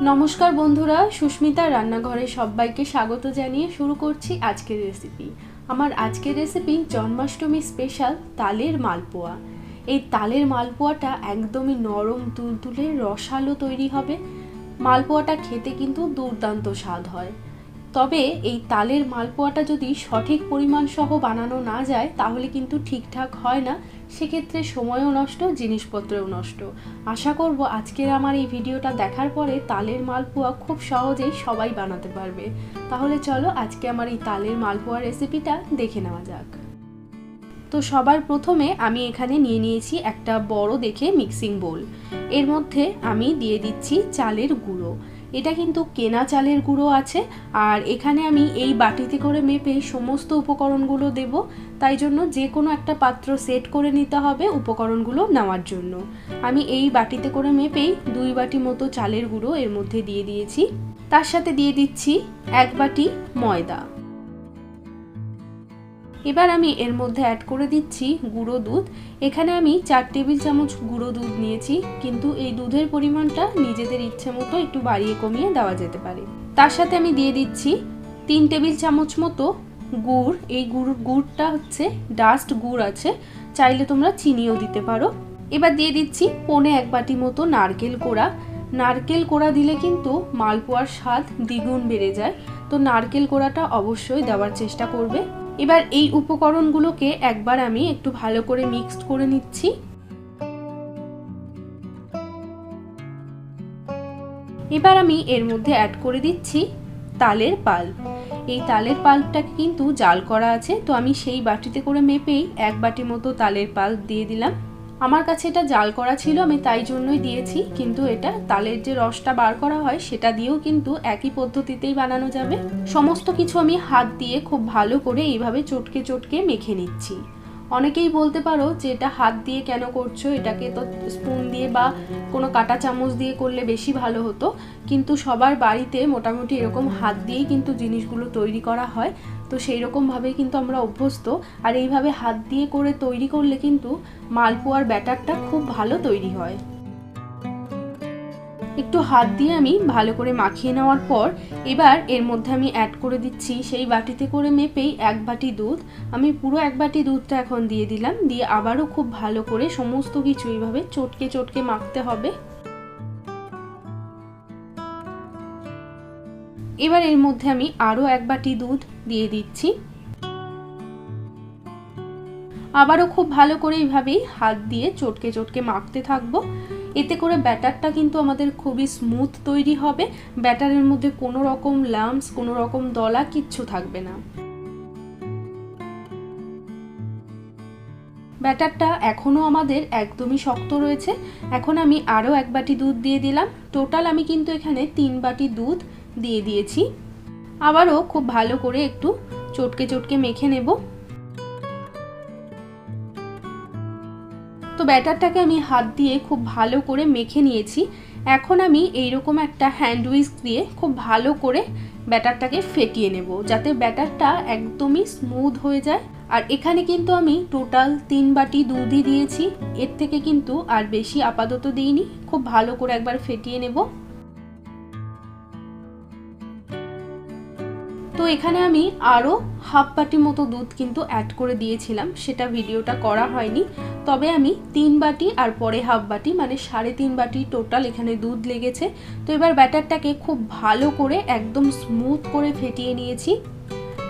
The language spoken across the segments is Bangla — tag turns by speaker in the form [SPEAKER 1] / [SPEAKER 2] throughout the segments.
[SPEAKER 1] নমস্কার বন্ধুরা, সুস্মিতা রান্নাঘরে সবাইকে স্বাগত জানিয়ে শুরু করছি আজকের রেসিপি আমার আজকের রেসিপি জন্মাষ্টমী স্পেশাল তালের মালপোয়া। এই তালের মালপোয়াটা একদমই নরম, তুলতুলে, রসালো তৈরি হবে। মালপোয়াটা খেতে কিন্তু দুর্দান্ত স্বাদ হয়। তবে এই তালের মালপোয়াটা যদি সঠিক পরিমাণ সহ বানানো না যায়, তাহলে কিন্তু ঠিকঠাক হয় না। সেক্ষেত্রে সময়ও নষ্ট, জিনিসপত্রও নষ্ট। আশা করব আজকের আমার এই ভিডিওটা দেখার পরে তালের মালপোয়া খুব সহজেই সবাই বানাতে পারবে। তাহলে চলো আজকে আমার এই তালের মালপোয়া রেসিপিটা দেখে নেওয়া যাক। তো সবার প্রথমে আমি এখানে নিয়ে নিয়েছি একটা বড় দেখে মিক্সিং বোল। এর মধ্যে আমি দিয়ে দিচ্ছি চালের গুঁড়ো। এটা কিন্তু কেনা চালের গুঁড়ো আছে, আর এখানে আমি এই বাটিতে করে মেপে সমস্ত উপকরণগুলো দেব। তাই জন্য যে কোনো একটা পাত্র সেট করে নিতে হবে উপকরণগুলো নেওয়ার জন্য। আমি এই বাটিতে করে মেপেই দুই বাটি মতো চালের গুঁড়ো এর মধ্যে দিয়ে দিয়েছি। তার সাথে দিয়ে দিচ্ছি এক বাটি ময়দা। এবার আমি এর মধ্যে অ্যাড করে দিচ্ছি গুঁড়ো দুধ। এখানে আমি চার টেবিল চামচ গুঁড়ো দুধ নিয়েছি, কিন্তু এই দুধের পরিমাণটা নিজেদের ইচ্ছে মতো একটু বাড়িয়ে কমিয়ে দেওয়া যেতে পারে। তার সাথে আমি দিয়ে দিচ্ছি তিন টেবিল চামচ মতো গুড়, এই গুড়, গুড়টা হচ্ছে ডাস্ট গুড় আছে, চাইলে তোমরা চিনিও দিতে পারো। এবার দিয়ে দিচ্ছি পনে এক বাটি মতো নারকেল কোড়া। নারকেল কোড়া দিলে কিন্তু মালপোয়ার স্বাদ দ্বিগুণ বেড়ে যায়। তো নারকেল কোড়াটা অবশ্যই দেওয়ার চেষ্টা করবে। এবার এই উপকরণগুলোকে একবার আমি একটু ভালো করে মিক্সড করে নিচ্ছি। এবার আমি এর মধ্যে অ্যাড করে দিচ্ছি তালের পাল্প এই তালের পাল্পটাকে কিন্তু জাল করা আছে, তো আমি সেই বাটিতে করে মেপেই এক বাটি মতো তালের পাল্প দিয়ে দিলাম। আমার কাছে এটা জাল করা ছিল, আমি তাই জন্যই দিয়েছি, কিন্তু এটা তালের যে রসটা বার করা হয়, সেটা দিয়েও কিন্তু একই পদ্ধতিতেই বানানো যাবে। সমস্ত কিছু আমি হাত দিয়ে খুব ভালো করে এইভাবে চটকে চটকে মেখে নিচ্ছি। অনেকেই বলতে পারো যে এটা হাত দিয়ে কেন করছ, এটাকে তো স্পুন দিয়ে বা কোনো কাটা চামচ দিয়ে করলে বেশি ভালো হতো। কিন্তু সবার বাড়িতে মোটামুটি এরকম হাত দিয়েই কিন্তু জিনিসগুলো তৈরি করা হয়। তো সেই রকমভাবেই কিন্তু আমরা অভ্যস্ত। আর এইভাবে হাত দিয়ে করে তৈরি করলে কিন্তু মালপোয়ার ব্যাটারটা খুব ভালো তৈরি হয়। একটু হাত দিয়ে আমি ভালো করে মাখিয়ে নেওয়ার পর এবার এর মধ্যে আমি অ্যাড করে দিচ্ছি। সেই বাটিতে করে মেপেই এক বাটি দুধ। আমি পুরো এক বাটি দুধটা এখন দিয়ে দিলাম। দিয়ে আবারও খুব ভালো করে সমস্ত কিছু এইভাবে চটকে চটকে মাখতে হবে। এবার এর মধ্যে আমি আরও এক বাটি দুধ দিয়ে দিচ্ছি। আবারও খুব ভালো করে এইভাবেই হাত দিয়ে চটকে চটকে মাখতে থাকব। এতে করে ব্যাটারটা কিন্তু আমাদের খুবই স্মুথ তৈরি হবে। ব্যাটারের মধ্যে কোনো রকম লাম্পস কোনো রকম দলা কিচ্ছু থাকবে না। ব্যাটারটা এখনও আমাদের একদমই শক্ত রয়েছে। এখন আমি আরও এক বাটি দুধ দিয়ে দিলাম। টোটাল আমি কিন্তু এখানে তিন বাটি দুধ দিয়ে দিয়েছি। আবারও খুব ভালো করে একটু চটকে চটকে মেখে নেব। তো ব্যাটারটাকে আমি হাত দিয়ে খুব ভালো করে মেখে নিয়েছি। এখন আমি এইরকম একটা হ্যান্ড উইস্ক দিয়ে খুব ভালো করে ব্যাটারটাকে ফেটিয়ে নেব, যাতে ব্যাটারটা একদমই স্মুথ হয়ে যায়। আর এখানে কিন্তু আমি টোটাল তিন বাটি দুধই দিয়েছি। এর থেকে কিন্তু আর বেশি আপাতত দিইনি। খুব ভালো করে একবার ফেটিয়ে নেব। তো এখানে আমি আরও হাফ বাটি মতো দুধ কিন্তু অ্যাড করে দিয়েছিলাম, সেটা ভিডিওটা করা হয়নি। তবে আমি তিন বাটি আর পরে হাফ বাটি মানে সাড়ে তিন বাটি টোটাল এখানে দুধ লেগেছে। তো এবার ব্যাটারটাকে খুব ভালো করে একদম স্মুথ করে ফেটিয়ে নিয়েছি।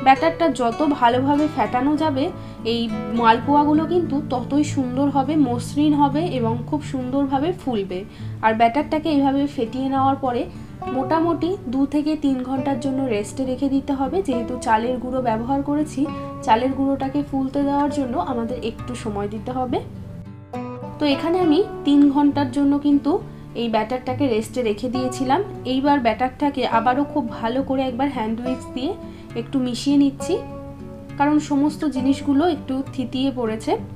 [SPEAKER 1] ব্যাটারটা যত ভালোভাবে ফেটানো যাবে, এই মালপোয়াগুলো কিন্তু ততই সুন্দর হবে, মসৃণ হবে এবং খুব সুন্দরভাবে ফুলবে। আর ব্যাটারটাকে এইভাবে ফেটিয়ে নেওয়ার পরে মোটামুটি দু থেকে তিন ঘণ্টার জন্য রেস্টে রেখে দিতে হবে। যেহেতু চালের গুঁড়ো ব্যবহার করেছি, চালের গুঁড়োটাকে ফুলতে দেওয়ার জন্য আমাদের একটু সময় দিতে হবে। তো এখানে আমি তিন ঘণ্টার জন্য কিন্তু এই ব্যাটারটাকে রেস্টে রেখে দিয়েছিলাম। এইবার ব্যাটারটাকে আবারও খুব ভালো করে একবার হ্যান্ড উইক্স দিয়ে একটু মিশিয়ে নিচ্ছি। কারণ সমস্ত জিনিসগুলো একটু থিতিয়ে পড়েছে।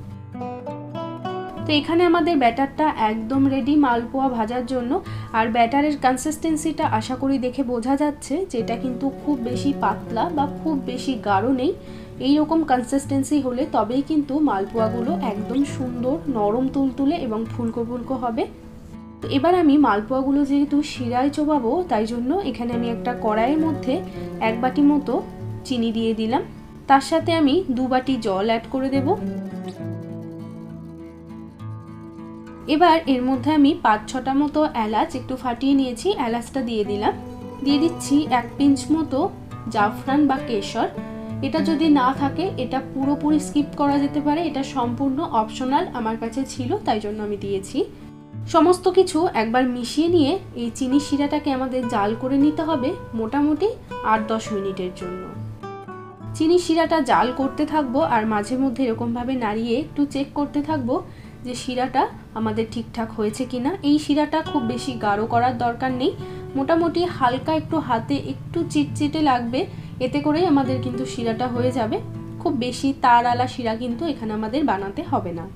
[SPEAKER 1] তো এখানে আমাদের ব্যাটারটা একদম রেডি মালপোয়া ভাজার জন্য। আর ব্যাটারের কনসিস্টেন্সিটা আশা করি দেখে বোঝা যাচ্ছে যেটা কিন্তু খুব বেশি পাতলা বা খুব বেশি গাঢ় নেই। এই রকম কনসিস্টেন্সি হলে তবেই কিন্তু মালপোয়াগুলো একদম সুন্দর, নরম, তুলতুলে এবং ফুলকো ফুলকো হবে। তো এবার আমি মালপোয়াগুলো যেহেতু শিরায় চোবাবো, তাই জন্য এখানে আমি একটা কড়াইয়ের মধ্যে এক বাটি মতো চিনি দিয়ে দিলাম। তার সাথে আমি দু বাটি জল অ্যাড করে দেব। এবার এর মধ্যে আমি পাঁচ ছটা মতো এলাচ একটু ফাটিয়ে নিয়েছি, এলাচটা দিয়ে দিলাম। দিয়ে দিচ্ছি এক পিঞ্চ মতো জাফরান বা কেশর। এটা যদি না থাকে, এটা পুরোপুরি স্কিপ করা যেতে পারে। এটা সম্পূর্ণ অপশনাল আমার কাছে ছিল, তাই জন্য আমি দিয়েছি। সমস্ত কিছু একবার মিশিয়ে নিয়ে এই চিনি শিরাটাকে আমাদের জাল করে নিতে হবে মোটামুটি আট দশ মিনিটের জন্য। চিনি শিরাটা জাল করতে থাকব আর মাঝে মধ্যে এরকমভাবে নাড়িয়ে একটু চেক করতে থাকব। যে শিরাটা আমাদের ঠিকঠাক হয়েছে কিনা। এই শিরাটা খুব বেশি গাঢ় করার দরকার নেই। মোটামুটি হালকা একটু হাতে একটু চিটচিটে লাগবে, এতে করেই আমাদের কিন্তু শিরাটা হয়ে যাবে। খুব বেশি তার আলা শিরা কিন্তু এখানে আমাদের বানাতে হবে না।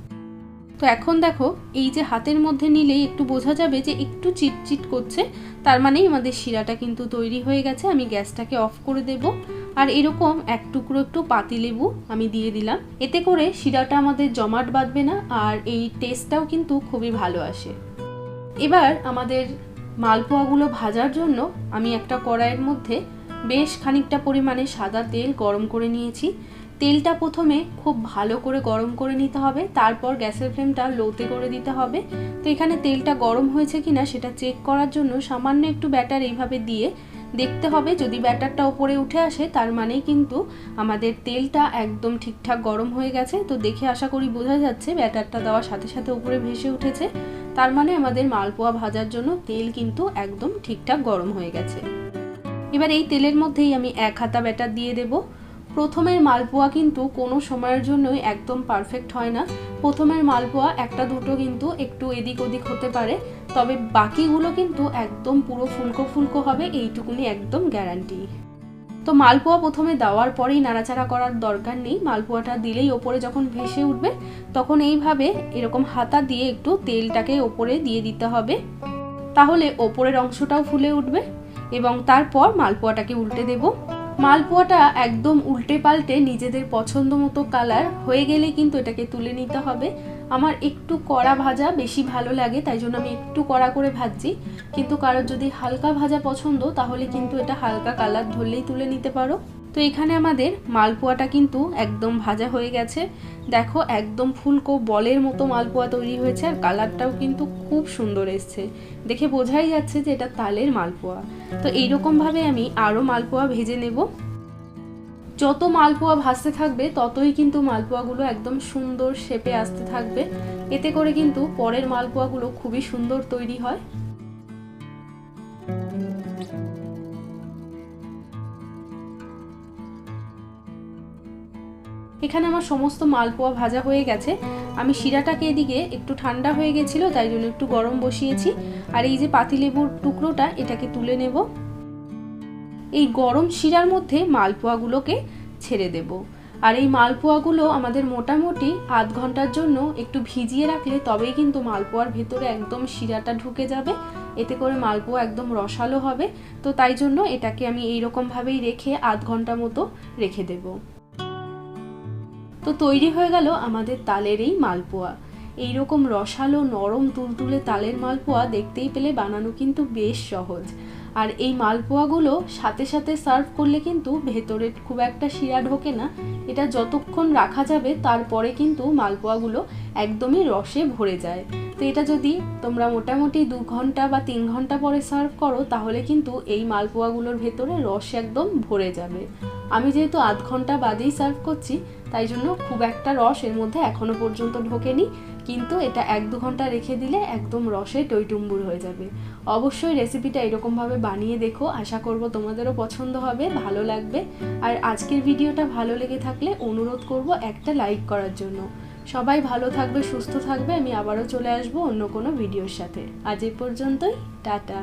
[SPEAKER 1] তো এখন দেখো, এই যে হাতের মধ্যে নিলেই একটু বোঝা যাবে যে একটু চিটচিট করছে, তার মানেই আমাদের শিরাটা কিন্তু তৈরি হয়ে গেছে। আমি গ্যাসটাকে অফ করে দেব। আর এরকম এক টুকরো একটু পাতি লেবু আমি দিয়ে দিলাম। এতে করে শিরাটা আমাদের জমাট বাঁধবে না আর এই টেস্টটাও কিন্তু খুবই ভালো আসে। এবার আমাদের মালপোয়াগুলো ভাজার জন্য আমি একটা কড়াইয়ের মধ্যে বেশ খানিকটা পরিমাণে সাদা তেল গরম করে নিয়েছি। তেলটা প্রথমে খুব ভালো করে গরম করে নিতে হবে, তারপর গ্যাসের ফ্লেমটা লোতে করে দিতে হবে। তো এখানে তেলটা গরম হয়েছে কিনা সেটা চেক করার জন্য সামান্য একটু ব্যাটার এইভাবে দিয়ে দেখতে হবে। যদি ব্যাটারটা ওপরে উঠে আসে, তার মানেই কিন্তু আমাদের তেলটা একদম ঠিকঠাক গরম হয়ে গেছে। তো দেখে আশা করি বোঝা যাচ্ছে, ব্যাটারটা দেওয়ার সাথে সাথে উপরে ভেসে উঠেছে। তার মানে আমাদের মালপোয়া ভাজার জন্য তেল কিন্তু একদম ঠিকঠাক গরম হয়ে গেছে। এবার এই তেলের মধ্যেই আমি এক হাতা ব্যাটার দিয়ে দেব। প্রথমের মালপোয়া কিন্তু কোনো সময়ের জন্যই একদম পারফেক্ট হয় না। প্রথমের মালপোয়া একটা দুটো কিন্তু একটু এদিক ওদিক হতে পারে। তবে বাকিগুলো কিন্তু একদম পুরো ফুলকো ফুলকো হবে, এইটুকুনি একদম গ্যারান্টি তো মালপোয়া প্রথমে দেওয়ার পরেই নাড়াচাড়া করার দরকার নেই, মালপোয়াটা দিলেই ওপরে যখন ভেসে উঠবে, তখন এইভাবে এরকম হাতা দিয়ে একটু তেলটাকে ওপরে দিয়ে দিতে হবে। তাহলে ওপরের অংশটাও ফুলে উঠবে এবং তারপর মালপোয়াটাকে উল্টে দেব। মালপোয়াটা একদম উল্টে পাল্টে নিজেদের পছন্দ মতো কালার হয়ে গেলে কিন্তু এটাকে তুলে নিতে হবে। আমার একটু কড়া ভাজা বেশি ভালো লাগে, তাই জন্য আমি একটু কড়া করে ভাজছি। কিন্তু কারোর যদি হালকা ভাজা পছন্দ, তাহলে কিন্তু এটা হালকা কালার ধরলেই তুলে নিতে পারো। তো এখানে আমাদের মালপোয়াটা কিন্তু একদম ভাজা হয়ে গেছে। দেখো, একদম ফুলকো বলের মতো মালপোয়া তৈরি হয়েছে, আর কালারটাও কিন্তু খুব সুন্দর এসছে। দেখে বোঝাই যাচ্ছে যে এটা তালের মালপোয়া। তো এইরকমভাবে আমি আরও মালপোয়া ভেজে নেব। যত মালপোয়া ভাজতে থাকবে, ততই কিন্তু মালপোয়াগুলো একদম সুন্দর শেপে আসতে থাকবে। এতে করে কিন্তু পরের মালপোয়াগুলো খুবই সুন্দর তৈরি হয়। এখানে আমার সমস্ত মালপোয়া ভাজা হয়ে গেছে। আমি শিরাটাকে এদিকে একটু ঠান্ডা হয়ে গেছিল, তাই জন্য একটু গরম বসিয়েছি। আর এই যে পাতিলেবুর টুকরোটা, এটাকে তুলে নেব। এই গরম শিরার মধ্যে মালপোয়াগুলোকে ছেড়ে দেব। আর এই মালপোয়াগুলো আমাদের মোটামুটি আধ ঘণ্টার জন্য একটু ভিজিয়ে রাখলে তবেই কিন্তু মালপোয়ার ভেতরে একদম শিরাটা ঢুকে যাবে। এতে করে মালপোয়া একদম রসালো হবে। তো তাই জন্য এটাকে আমি এইরকমভাবেই রেখে আধ ঘণ্টা মতো রেখে দেবো। তো তৈরি হয়ে গেল আমাদের তালের এই মালপোয়া। এইরকম রসালো, নরম, তুলতুলে তালের মালপোয়া দেখতেই পেলে বানানো কিন্তু বেশ সহজ। আর এই মালপোয়াগুলো সাথে সাথে সার্ভ করলে কিন্তু ভেতরে খুব একটা শিরা ঢোকে না। এটা যতক্ষণ রাখা যাবে, তারপরে কিন্তু মালপোয়াগুলো একদমই রসে ভরে যায়। তো এটা যদি তোমরা মোটামুটি দু ঘণ্টা বা তিন ঘণ্টা পরে সার্ভ করো, তাহলে কিন্তু এই মালপোয়াগুলোর ভেতরে রস একদম ভরে যাবে। আমি যেহেতু আধ ঘণ্টা বাদেই সার্ভ করছি, তাই জন্য খুব একটা রস এর মধ্যে এখনও পর্যন্ত ঢোকেনি। কিন্তু এটা এক দু ঘণ্টা রেখে দিলে একদম রসে টইটুম্বুর হয়ে যাবে। অবশ্যই রেসিপিটা এরকমভাবে বানিয়ে দেখো, আশা করব তোমাদেরও পছন্দ হবে, ভালো লাগবে। আর আজকের ভিডিওটা ভালো লেগে থাকলে অনুরোধ করব একটা লাইক করার জন্য। সবাই ভালো থাকবে, সুস্থ থাকবে, আমি আবারও চলে আসব অন্য কোনো ভিডিওর সাথে। আজ এ পর্যন্তই, টাটা।